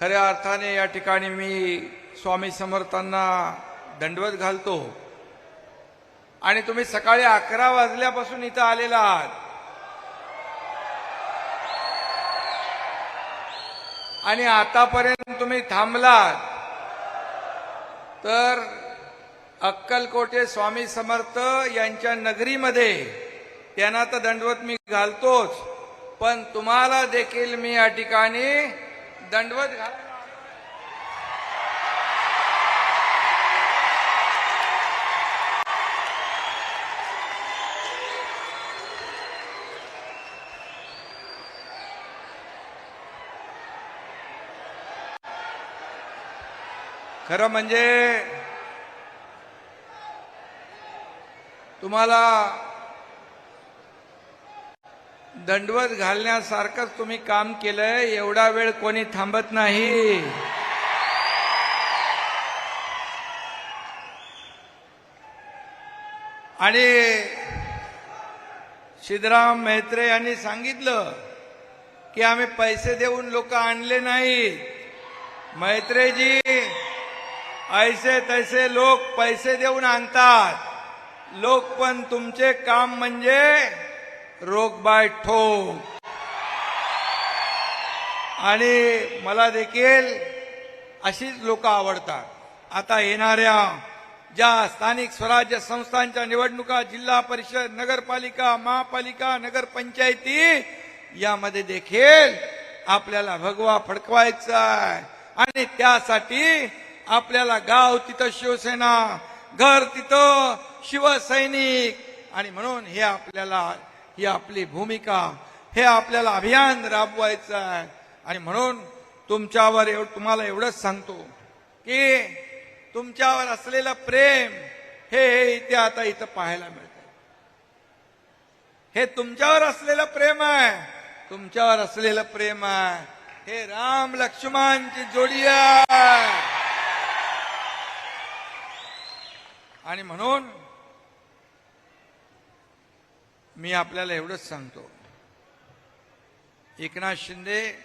खऱ्या अर्थाने या ठिकाणी मी स्वामी समर्थांना दंडवत घालतो. आणि तुम्ही सकाळी अकरा वाजल्यापासून इथं आलेला आहात. आणि आतापर्यंत तुम्ही थांबलात. तर अक्कलकोटे स्वामी समर्थ यांच्या नगरीमध्ये त्यांना तर दंडवत मी घालतोच पण तुम्हाला देखील मी या ठिकाणी दंडवत घाल. खरं म्हणजे तुम्हाला दंडवत घालण्यासारखंच तुम्ही काम केलंय एवढा वेळ कोणी थांबत नाही. आणि सिद्धराम मेहत्रे यांनी सांगितलं की आम्ही पैसे देऊन लोक आणले नाही मैत्रेजी ऐसे तैसे लोक पैसे देऊन आणतात. लोक पण तुमचे काम म्हणजे रोग बाय ठोक आणि मला देखील अशीच लोक आवडतात. आता येणाऱ्या ज्या स्थानिक स्वराज्य संस्थांच्या निवडणुका जिल्हा परिषद नगरपालिका महापालिका नगरपंचायती यामध्ये देखील आपल्याला भगवा फडकवायचा आहे. आणि त्यासाठी आपल्याला गाव तिथं शिवसेना घर तिथं शिवसैनिक. आणि म्हणून हे आपल्याला ही आपली भूमिका हे आपल्याला अभियान राबवायचं आहे. आणि म्हणून तुमच्यावर एव तुम्हाला एवढंच सांगतो की तुमच्यावर असलेलं प्रेम हे हे इथे आता इथं पाहायला मिळतं हे तुमच्यावर असलेलं प्रेम आहे तुमच्यावर असलेलं प्रेम आहे. हे राम लक्ष्मणची जोडी आहे. आणि म्हणून मी आपल्याला एवढंच सांगतो. एकनाथ शिंदे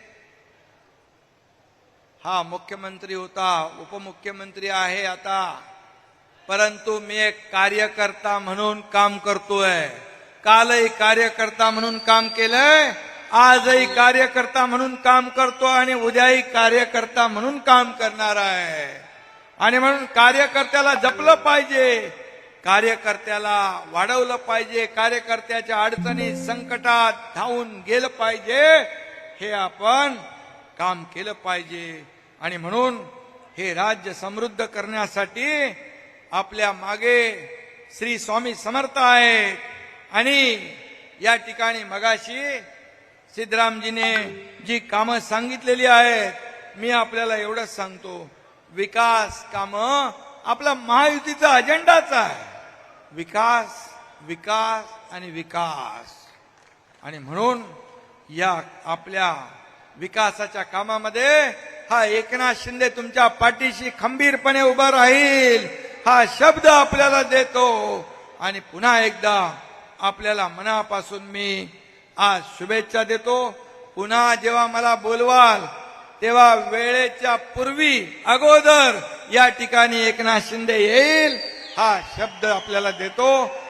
हा मुख्यमंत्री होता उपमुख्यमंत्री आहे आता परंतु मी एक कार्यकर्ता म्हणून काम करतोय. कालही कार्यकर्ता म्हणून काम केलंय आजही कार्यकर्ता म्हणून काम करतो आणि उद्याही कार्यकर्ता म्हणून काम करणार आहे. आणि म्हणून कार्यकर्त्याला जपलं पाहिजे. कार्यकर्त्याला वाढवलं पाहिजे कार्यकर्त्याच्या अडचणी संकटात धावून गेलं पाहिजे हे आपण काम केलं पाहिजे. आणि म्हणून हे राज्य समृद्ध करण्यासाठी आपल्या मागे श्री स्वामी समर्थ आहेत. आणि या ठिकाणी मगाशी सिद्धरामजीने जी कामं सांगितलेली आहेत मी आपल्याला एवढंच सांगतो. विकास काम आपला महायुतीचा अजेंडाच आहे. विकास विकास आणि विकास. आणि म्हणून या आपल्या विकासाच्या कामामध्ये हा एकनाथ शिंदे तुमच्या पाठीशी खंबीरपणे उभा राहील. हा शब्द आपल्याला देतो. आणि पुन्हा एकदा आपल्याला मनापासून मी आज शुभेच्छा देतो. पुन्हा जेव्हा मला बोलवाल तेव्हा वेळेच्या पूर्वी अगोदर या ठिकाणी एकनाथ शिंदे येईल. हा शब्द आपल्याला देतो.